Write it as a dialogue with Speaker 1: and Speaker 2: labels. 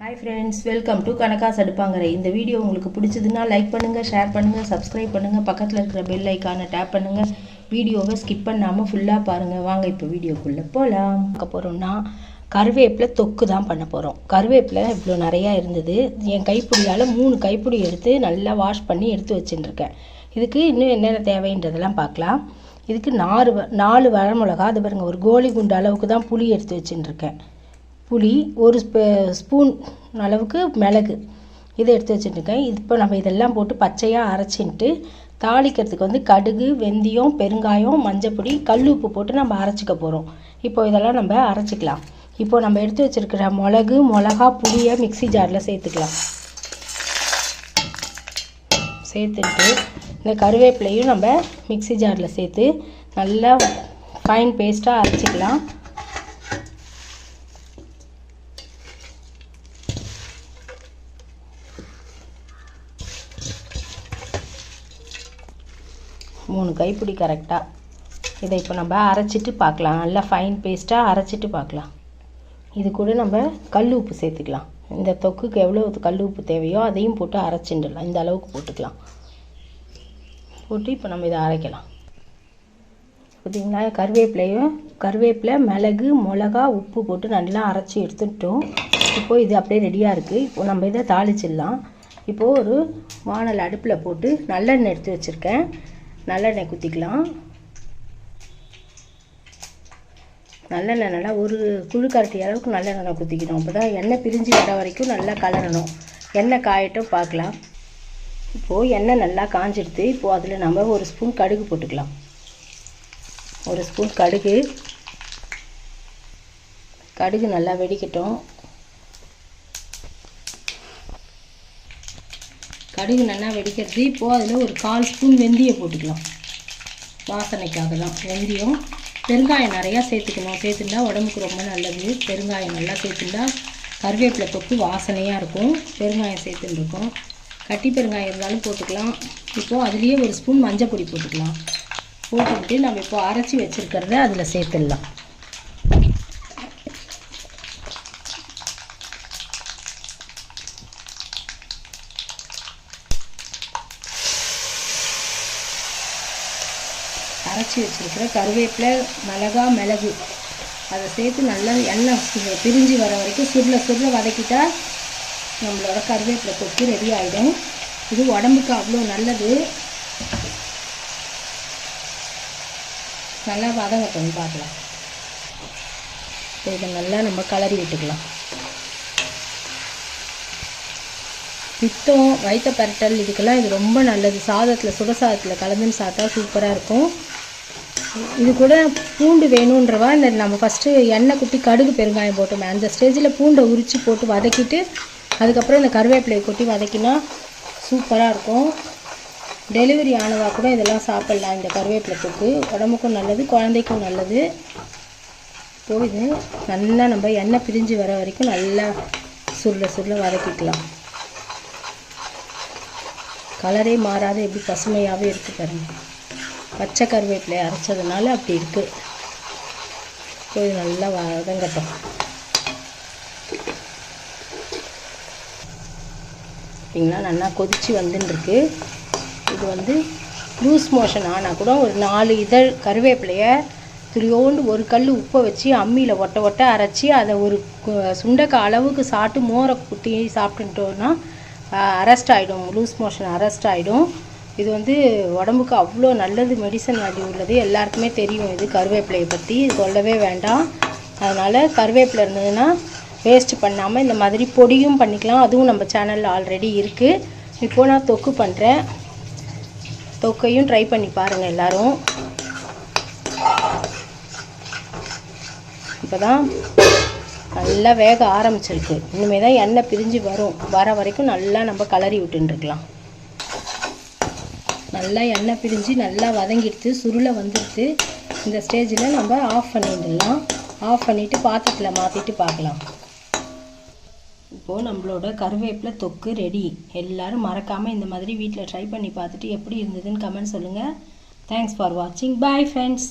Speaker 1: Hi friends welcome to கணக்காஸ் அடுப்பாங்கரை இந்த வீடியோ உங்களுக்கு பிடிச்சதுன்னா லைக் பண்ணுங்கள் ஷேர் பண்ணுங்கள் சப்ஸ்கிரைப் பண்ணுங்கள் பக்கத்தில் இருக்கிற பெல் ஐக்கானை டேப் பண்ணுங்கள் வீடியோவை ஸ்கிப் பண்ணாமல் ஃபுல்லாக பாருங்கள் வாங்க இப்போ வீடியோக்குள்ளே போகலாம் பார்க்க போகிறோம்னா கருவேப்பிலை தொக்கு தான் பண்ண போகிறோம் கருவேப்பிலை இவ்வளோ நிறையா இருந்தது. என் கைப்பிடியால் மூணு கைப்பிடி எடுத்து நல்லா வாஷ் பண்ணி எடுத்து வச்சுட்டுருக்கேன் இதுக்கு இன்னும் என்னென்ன தேவைன்றதெல்லாம் பார்க்கலாம். இதுக்கு நாலு வ- நாலு வரமிளகா. அது பாருங்கள் ஒரு கோலி குண்டு அளவுக்கு தான் புளி எடுத்து வச்சுட்டுருக்கேன் புளி ஒரு ஸ்பூன் அளவுக்கு மிளகு. இதை எடுத்து வச்சுட்டுருக்கேன். இப்போ நம்ம இதெல்லாம் போட்டு பச்சையாக அரைச்சின்ட்டு தாளிக்கிறதுக்கு வந்து கடுகு வெந்தயம் பெருங்காயம் மஞ்சப்பொடி கல் உப்பு போட்டு நம்ம அரைச்சிக்க போகிறோம் இப்போ இதெல்லாம் நம்ம அரைச்சிக்கலாம். இப்போ நம்ம எடுத்து வச்சிருக்கிற மிளகு மிளகா புளியை மிக்ஸி ஜாரில் சேர்த்துக்கலாம். சேர்த்துட்டு இந்த கருவேப்பிலையும் நம்ம மிக்ஸி ஜாரில் சேர்த்து நல்லா ஃபைன் பேஸ்ட்டாக அரைச்சிக்கலாம். மூணு கைப்பிடி கரெக்டாக இதை இப்போ நம்ம அரைச்சிட்டு பார்க்கலாம். நல்லா ஃபைன் பேஸ்ட்டாக அரைச்சிட்டு பார்க்கலாம். இது கூட நம்ம கல் உப்பு சேர்த்துக்கலாம். இந்த தொக்குக்கு எவ்வளோ கல் உப்பு தேவையோ அதையும் போட்டு அரைச்சிண்டுடலாம் இந்த அளவுக்கு போட்டுக்கலாம். போட்டு இப்போ நம்ம இதை அரைக்கலாம். பார்த்தீங்களா? கருவேப்பிலையும் கருவேப்பிலை மிளகு மிளகா உப்பு போட்டு நல்லா அரைச்சி எடுத்துட்டோம். இப்போது இது அப்படியே ரெடியாக இருக்குது இப்போ நம்ம இதை தாளிச்சிடலாம். இப்போது ஒரு வானல் அடுப்பில் போட்டு நல்லெண்ணெய் எடுத்து வச்சுருக்கேன். நல்லெண்ணெய் குத்திக்கலாம். நல்லெண்ணெய் நல்லா ஒரு குழு கரட்டி அளவுக்கு நல்லெண்ணெய் குத்திக்கணும். அப்போ தான் எண்ணெய் பிரிஞ்சு வர வரைக்கும் நல்லா கலரணும். எண்ணெய் காயட்டும் பார்க்கலாம். இப்போது எண்ணெய் நல்லா காஞ்சிடுது. இப்போது அதில் நம்ம ஒரு ஸ்பூன் கடுகு போட்டுக்கலாம். ஒரு ஸ்பூன் கடுகு. கடுகு நல்லா வெடிக்கட்டும். கடுகு நல்லா வெடிக்கிறது இப்போது அதில் ஒரு கால் ஸ்பூன் வெந்தயம் போட்டுக்கலாம். வாசனைக்காக தான். வெந்தயம் பெருங்காயம் நிறையா சேர்த்துக்கணும். சேர்த்துட்டா உடம்புக்கு ரொம்ப நல்லது. பெருங்காயம் நல்லா சேர்த்துட்டா கருவேப்பிலை தொக்கு வாசனையாக இருக்கும். பெருங்காயம் சேர்த்துன்னு கட்டி பெருங்காயம் இருந்தாலும் போட்டுக்கலாம். இப்போது அதுலேயே ஒரு ஸ்பூன் மஞ்சள் பொடி போட்டுக்கலாம். போட்டுக்கிட்டு நம்ம இப்போ அரைச்சி வச்சுருக்கிறத அதில் சேர்த்துடலாம். அரைச்சி வச்சுருக்கிற கருவேப்பிலை மிளகா மிளகு. அதை சேர்த்து நல்லா எண்ணெய் பிரிஞ்சு வர வரைக்கும் சுருள சுருள வதக்கிட்டா நம்மளோட கருவேப்பிலை தொக்கு ரெடி ஆகிடும் இது உடம்புக்கு அவ்வளோ நல்லது. நல்லா வதங்கட்டும் பார்க்கலாம். இதை நல்லா நம்ம கலரி விட்டுக்கலாம். பித்தம் வயிற்ற பரட்டல் இதுக்கெல்லாம் இது ரொம்ப நல்லது. சாதத்தில் சுட சாதத்தில் கலந்துன்னு சாப்பிட்டா சூப்பராக இருக்கும். இது கூட பூண்டு வேணுன்றவா? இந்த நம்ம ஃபஸ்ட்டு எண்ணெய் குட்டி கடுகு பெருங்காயம் போட்டோமே. அந்த ஸ்டேஜில் பூண்டை உரித்து போட்டு வதக்கிட்டு அதுக்கப்புறம் இந்த கருவேப்பிலையை கொட்டி வதக்கினா சூப்பராக இருக்கும். டெலிவரி ஆனவா கூட இதெல்லாம் சாப்பிட்லாம் இந்த கருவேப்பிலை தொக்கு. உடம்புக்கும் நல்லது குழந்தைக்கும் நல்லது. இப்போ நல்லா நம்ம எண்ணெய் பிரிஞ்சு வர வரைக்கும் நல்லா சுருள சுருள வதக்கிக்கலாம். கலரே மாறாத எப்படி பசுமையாகவே இருக்குது பாருங்கள் பச்சை கருவேப்பிலை அரைச்சதுனால அப்படி இருக்கு. போய் நல்லா வதங்கட்டும். பார்த்தீங்களா நல்லா கொதிச்சு வந்துன்னுருக்கு இது வந்து லூஸ் மோஷன் ஆனால் கூட ஒரு நாலு இதழ் கருவேப்பிலையை துளியோண்டு ஒரு கல் உப்பை வச்சு அம்மியில் ஒட்ட ஒட்ட அரைச்சி அதை ஒரு கு- சுண்டைக்காய் அளவுக்கு சாப்பிட்டு மோரை குட்டி சாப்பிட்டுட்டோன்னா அரெஸ்ட் ஆகிடும் லூஸ் மோஷன் அரெஸ்ட் ஆகிடும் இது வந்து உடம்புக்கு அவ்வளோ நல்லது மெடிசன் அடி உள்ளது. எல்லாருக்குமே தெரியும் இது கருவேப்பிலையை பற்றி சொல்லவே வேண்டாம். அதனால் கருவேப்பிலை இருந்ததுன்னா வேஸ்ட் பண்ணாமல் இந்த மாதிரி பொடியும் பண்ணிக்கலாம். அதுவும் நம்ம சேனலில் ஆல்ரெடி இருக்குது இப்போ நான் தொக்கு பண்ணுறேன் தொக்கையும் ட்ரை பண்ணி பாருங்கள் எல்லோரும். இப்போ தான் நல்லா வேக ஆரம்பிச்சிருக்கு. இனிமேல் தான் எண்ணெய் பிரிஞ்சு வரும். வர வரைக்கும் நல்லா நம்ம கலரி விட்டுருக்கலாம் நல்லா எண்ணெய் பிரிஞ்சு நல்லா வதங்கிடுத்து சுருளை வந்துடுத்து இந்த ஸ்டேஜில் நம்ம ஆஃப் பண்ணிடலாம். ஆஃப் பண்ணிவிட்டு பாத்திரத்தில் மாற்றிட்டு பார்க்கலாம். இப்போது நம்மளோட கருவேப்பிலை தொக்கு ரெடி எல்லாரும் மறக்காமல் இந்த மாதிரி வீட்டில் ட்ரை பண்ணி பார்த்துட்டு எப்படி இருந்ததுன்னு கமெண்ட் சொல்லுங்கள் தேங்க்ஸ் ஃபார் வாட்சிங் பாய் ஃப்ரெண்ட்ஸ்